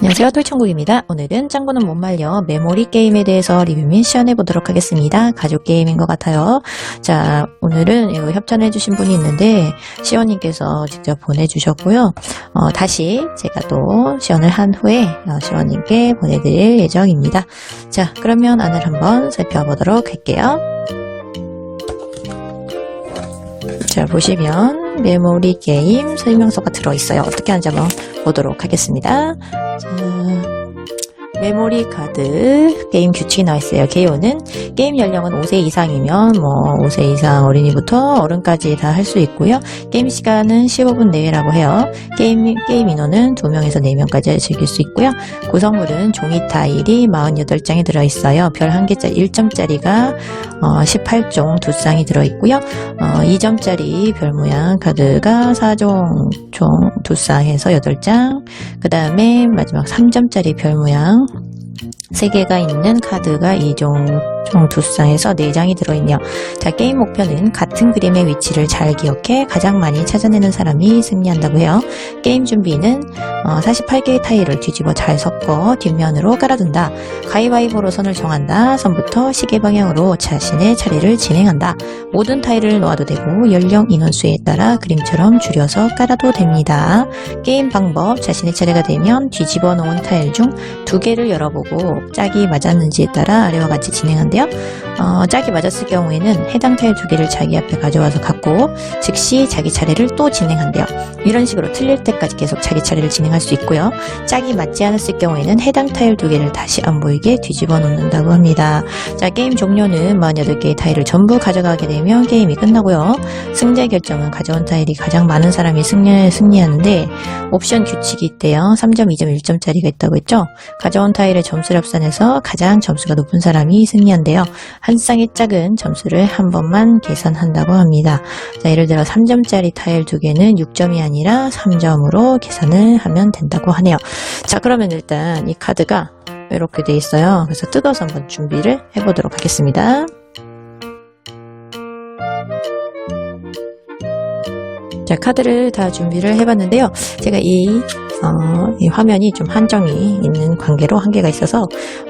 안녕하세요 톨천국입니다. 오늘은 짱구는 못 말려 메모리 게임에 대해서 리뷰 및 시연해 보도록 하겠습니다. 가족 게임인 것 같아요. 자 오늘은 이거 협찬해 주신 분이 있는데 시원님께서 직접 보내주셨고요. 어, 다시 제가 또 시연을 한 후에 어, 시원님께 보내드릴 예정입니다. 자 그러면 안을 한번 살펴보도록 할게요. 자 보시면 메모리 게임 설명서가 들어있어요. 어떻게 하는지 한번 보도록 하겠습니다. 자, 메모리 카드 게임 규칙이 나와 있어요. 개요는 게임 연령은 5세 이상이면 뭐 5세 이상 어린이부터 어른까지 다 할 수 있고요. 게임 시간은 15분 내외라고 해요. 게임 게임 인원은 2명에서 4명까지 즐길 수 있고요. 구성물은 종이 타일이 48장이 들어 있어요. 별 1개짜리 1점짜리가 어, 18종 두 쌍이 들어 있고요. 어, 2점짜리 별 모양 카드가 4종 총두 쌍에서 8장. 그다음에 마지막 3점짜리 별 모양 3개가 있는 카드가 2종 총두 쌍에서 4장이 들어있네요. 자, 게임 목표는 같은 그림의 위치를 잘 기억해 가장 많이 찾아내는 사람이 승리한다고 해요. 게임 준비는 어, 48개의 타일을 뒤집어 잘 섞어 뒷면으로 깔아둔다. 가위바위보로 선을 정한다. 선부터 시계 방향으로 자신의 차례를 진행한다. 모든 타일을 놓아도 되고 연령 인원수에 따라 그림처럼 줄여서 깔아도 됩니다. 게임 방법 자신의 차례가 되면 뒤집어 놓은 타일 중 두 개를 열어보고 짝이 맞았는지에 따라 아래와 같이 진행한대요. 어, 짝이 맞았을 경우에는 해당 타일 두 개를 자기 앞에 가져와서 갖고 즉시 자기 차례를 또 진행한대요. 이런 식으로 틀릴 때까지 계속 자기 차례를 진행할 수 있고요. 짝이 맞지 않았을 경우에는 해당 타일 두 개를 다시 안 보이게 뒤집어 놓는다고 합니다. 자, 게임 종료는 48개의 타일을 전부 가져가게 되면 게임이 끝나고요. 승자 결정은 가져온 타일이 가장 많은 사람이 승리, 승리하는데 옵션 규칙이 있대요. 3점, 2점, 1점짜리가 있다고 했죠. 가져온 타일의 점수를 합산 해서 가장 점수가 높은 사람이 승리한대요. 한 쌍의 짝은 점수를 한 번만 계산한다고 합니다. 자, 예를 들어 3점짜리 타일 두 개는 6점이 아니라 3점으로 계산을 하면 된다고 하네요. 자, 그러면 일단 이 카드가 이렇게 돼 있어요. 그래서 뜯어서 한번 준비를 해보도록 하겠습니다. 자, 카드를 다 준비를 해봤는데요. 제가 이, 어, 이 화면이 좀 한정이 있는 관계로 한계가 있어서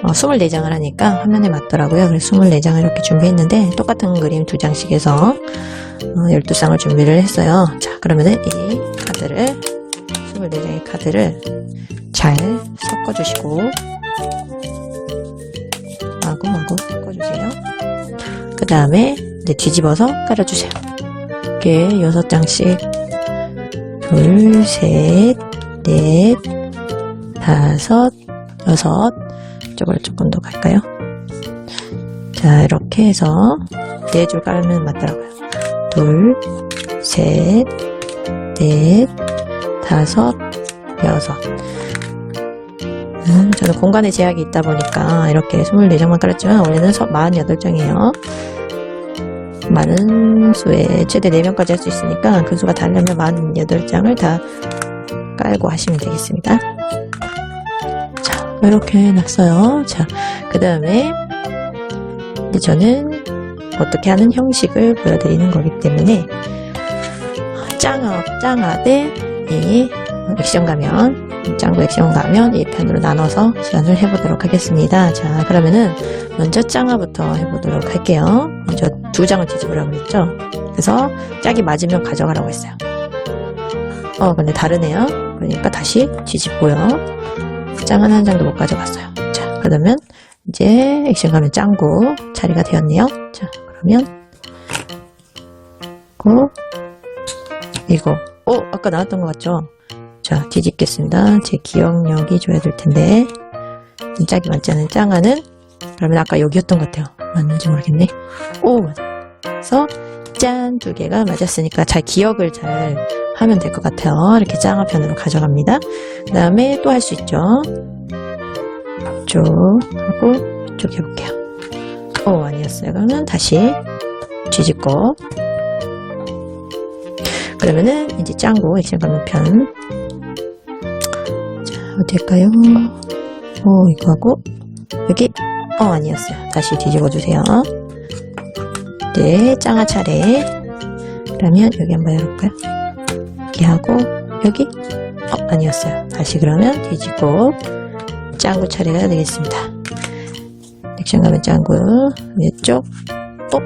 어, 24장을 하니까 화면에 맞더라고요. 그래서 24장을 이렇게 준비했는데 똑같은 그림 두 장씩 해서 어, 12쌍을 준비를 했어요. 자, 그러면은 이 카드를 24장의 카드를 잘 섞어주시고 마구 마구 섞어주세요. 그 다음에 뒤집어서 깔아주세요. 이렇게 6장씩 둘, 셋, 넷, 다섯, 여섯 이쪽으로 조금 더 갈까요? 자 이렇게 해서 네 줄 깔면 맞더라고요. 둘, 셋, 넷, 다섯, 여섯 음, 저는 공간에 제약이 있다 보니까 이렇게 24장만 깔았지만 원래는 48장이에요. 많은 수에 최대 4명까지 할 수 있으니까 그 수가 다르려면 48장을 다 깔고 하시면 되겠습니다. 자, 이렇게 해놨어요. 자, 그 다음에 이제 저는 어떻게 하는 형식을 보여드리는 거기 때문에 짱아, 짱아대 이 액션 가면 짱구 액션 가면 1편으로 나눠서 시연을 해보도록 하겠습니다. 자, 그러면은 먼저 짱아부터 해보도록 할게요. 먼저 두 장을 뒤집으라고 했죠. 그래서 짝이 맞으면 가져가라고 했어요. 어, 근데 다르네요. 그러니까 다시 뒤집고요. 짱은 한 장도 못 가져갔어요. 자, 그러면 이제 액션 가면 짱구 자리가 되었네요. 자, 그러면 고 이거 어, 아까 나왔던 것 같죠? 자, 뒤집겠습니다. 제 기억력이 줘야 될 텐데. 짝이 맞지 않은 짱아는 그러면 아까 여기였던 것 같아요. 맞는지 모르겠네. 오. 그래서 짠! 두 개가 맞았으니까 잘 기억을 잘 하면 될 것 같아요. 이렇게 짱아 편으로 가져갑니다. 그 다음에 또 할 수 있죠. 이쪽 하고 이쪽 해볼게요. 오, 아니었어요. 그러면 다시 뒤집고 그러면은 이제 짱구 액션 가면 편. 자, 어딜까요? 오, 이거 하고 여기 어 아니었어요. 다시 뒤집어 주세요. 네, 짱아 차례. 그러면 여기 한번 열어볼까요? 여기 하고 여기? 어, 아니었어요. 다시 그러면 뒤집고 짱구 차례가 되겠습니다. 액션 가면 짱구 왼쪽 또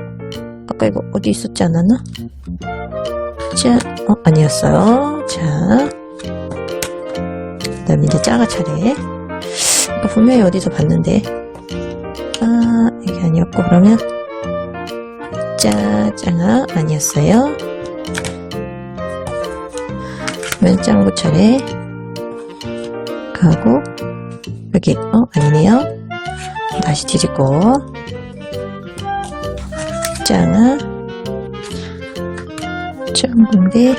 아까 이거 어디 있었지 않았나? 자, 어, 아니었어요. 자, 그 다음에 이제 짱아 차례. 이거 분명히 어디서 봤는데. 아, 이게 아니었고, 그러면, 짜, 짱아, 아니었어요. 그러면 짱구 차례. 가고, 여기, 어, 아니네요. 다시 뒤집고, 짱아, 짱구인데,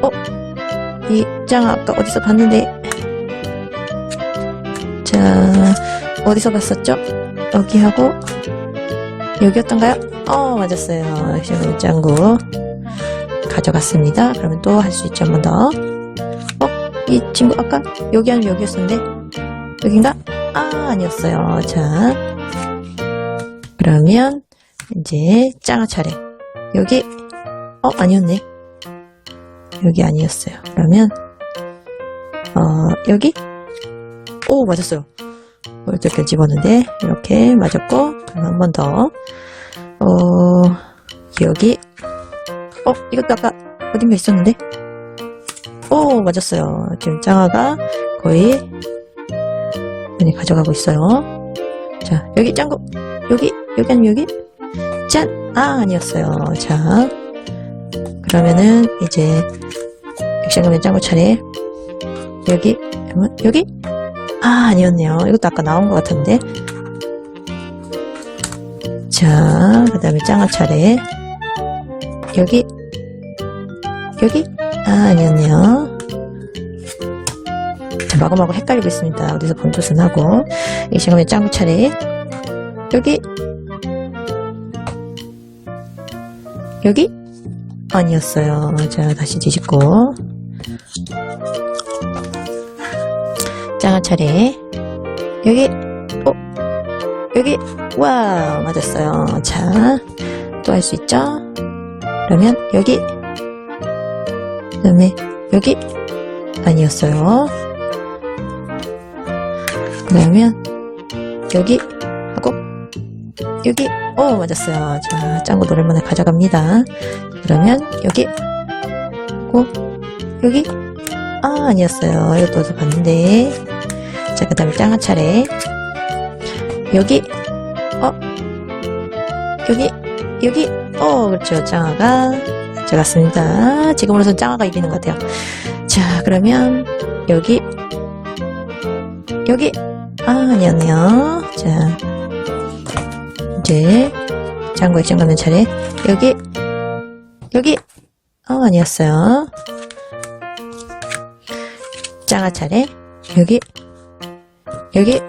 어? 이 짱아 아까 어디서 봤는데, 자, 어디서 봤었죠? 여기 하고, 여기였던가요? 어, 맞았어요. 짱구. 가져갔습니다. 그러면 또 할 수 있죠, 한 번 더. 어? 이 친구 아까 여기 아니면 여기였었는데? 여긴가? 아, 아니었어요. 자. 그러면, 이제, 짱아 차례. 여기, 어, 아니었네. 여기 아니었어요. 그러면, 어, 여기? 오, 맞았어요. 이렇게 집었는데, 이렇게 맞았고, 그럼 한 번 더. 어, 여기. 어, 이것도 아까 어딘가 있었는데? 오, 맞았어요. 지금 짱아가 거의 많이 가져가고 있어요. 자, 여기 짱구. 여기, 여기 아니면 여기? 짠! 아, 아니었어요. 자, 그러면은 이제 액션 가면 짱구 차례. 여기, 여기? 아, 아니었네요. 이것도 아까 나온 것 같은데. 자, 그 다음에 짱아 차례. 여기, 여기? 아, 아니었네요. 자, 마구마구 헷갈리고 있습니다. 어디서 본 듯은 하고. 이 시간에 짱구 차례. 여기, 여기? 아니었어요. 자, 다시 뒤집고. 짱아 차례. 여기, 어, 여기, 와, 맞았어요. 자, 또 할 수 있죠? 그러면, 여기, 그 다음에, 여기, 아니었어요. 그 다음에, 여기, 여기, 어, 맞았어요. 자, 짱구 노래만에 가져갑니다. 그러면, 여기, 하고, 여기, 아, 아니었어요. 이것도 어디서 봤는데. 자, 그 다음에 짱아 차례. 여기, 어, 여기, 여기, 어, 그렇죠. 짱아가 가져갔습니다. 지금으로선 짱아가 이기는 것 같아요. 자, 그러면, 여기, 여기, 아, 아니었네요. 자, 이제, 짱구 액션 가면 차례. 여기, 여기, 어, 아니었어요. 짱아 차례. 여기, 여기,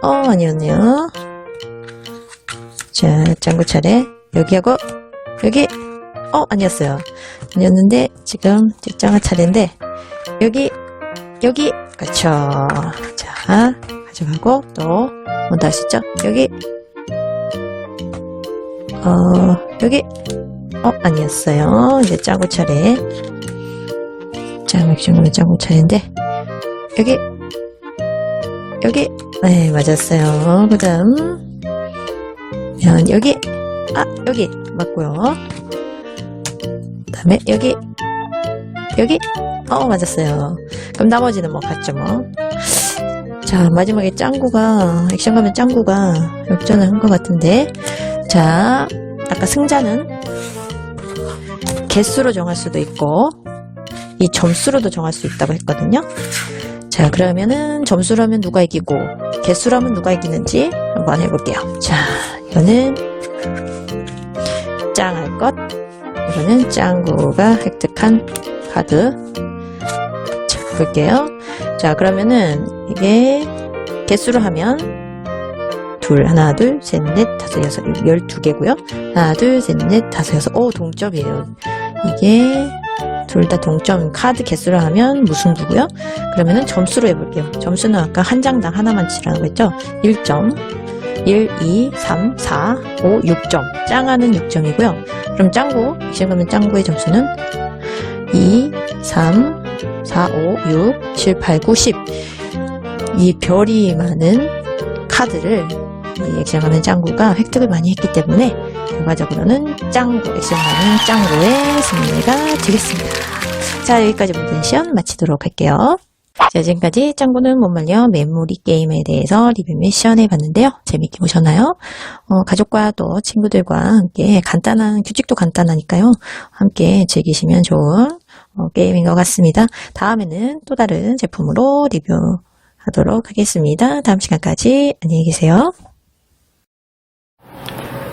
어, 아니었네요. 자, 짱구 차례. 여기하고, 여기, 어, 아니었어요. 아니었는데, 지금, 짱아 차례인데, 여기, 여기, 그쵸. 자, 가져가고, 또, 뭔다 하시죠? 여기, 어, 여기, 어, 아니었어요. 이제 짱구 차례. 짱, 액션으로 짱구 차례인데, 여기, 여기, 네, 맞았어요. 그 다음, 면 여기, 아, 여기, 맞고요. 그 다음에, 여기, 여기, 어, 맞았어요. 그럼 나머지는 뭐, 같죠, 뭐. 자, 마지막에 짱구가, 액션 가면 짱구가 역전을 한 것 같은데, 자, 아까 승자는 개수로 정할 수도 있고, 이 점수로도 정할 수 있다고 했거든요. 자, 그러면은 점수로 하면 누가 이기고, 개수로 하면 누가 이기는지 한번 해볼게요. 자, 이거는 짱할 것. 이거는 짱구가 획득한 카드. 자, 볼게요. 자, 그러면은 이게 개수로 하면 둘, 하나, 둘, 셋, 넷, 다섯, 여섯, 열두 개고요. 하나, 둘, 셋, 넷, 다섯, 여섯. 오, 동점이에요. 이게 둘 다 동점 카드 개수로 하면 무승부고요. 그러면은 점수로 해볼게요. 점수는 아까 한 장당 하나만 치라고 했죠? 1점. 1, 2, 3, 4, 5, 6점. 짱하는 6점이고요. 그럼 짱구, 지금 가면 짱구의 점수는 2, 3, 4, 5, 6, 7, 8, 9, 10. 이 별이 많은 카드를 이 액션하는 짱구가 획득을 많이 했기 때문에 결과적으로는 짱구, 액션하는 짱구의 승리가 되겠습니다. 자, 여기까지 모든 시연 마치도록 할게요. 자, 지금까지 짱구는 못 말려 메모리 게임에 대해서 리뷰 미션 해봤는데요. 재밌게 보셨나요? 어, 가족과 또 친구들과 함께 간단한, 규칙도 간단하니까요. 함께 즐기시면 좋은 어, 게임인 것 같습니다. 다음에는 또 다른 제품으로 리뷰 하도록 하겠습니다. 다음 시간까지 안녕히 계세요.